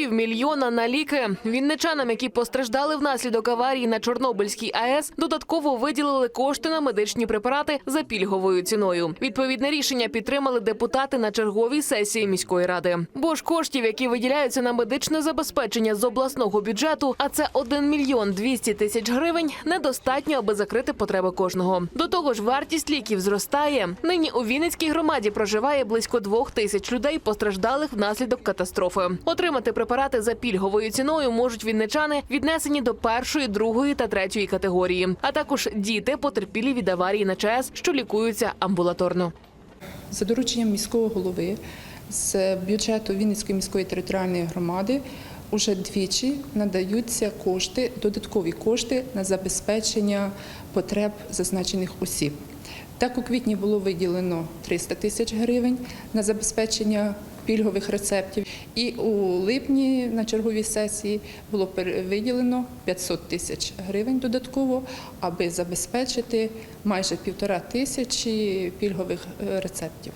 півмільйона на ліки. Вінничанам, які постраждали внаслідок аварії на Чорнобильській АЕС, додатково виділили кошти на медичні препарати за пільговою ціною. Відповідне рішення підтримали депутати на черговій сесії міської ради. Бо ж коштів, які виділяються на медичне забезпечення з обласного бюджету, а це 1 мільйон 200 тисяч гривень, недостатньо, аби закрити потреби кожного. До того ж, вартість ліків зростає. Нині у Вінницькій громаді проживає близько двох тисяч людей, постраждалих внаслідок катастрофи. Отримати препарати за пільговою ціною можуть вінничани, віднесені до першої, другої та третьої категорії, а також діти, потерпілі від аварії на ЧАЕС, що лікуються амбулаторно. За дорученням міського голови з бюджету Вінницької міської територіальної громади уже двічі надаються кошти, додаткові кошти на забезпечення потреб зазначених осіб. Так у квітні було виділено 300 тисяч гривень на забезпечення пільгових рецептів, і у липні на черговій сесії було виділено 500 тисяч гривень додатково, аби забезпечити майже півтора тисячі пільгових е, рецептів.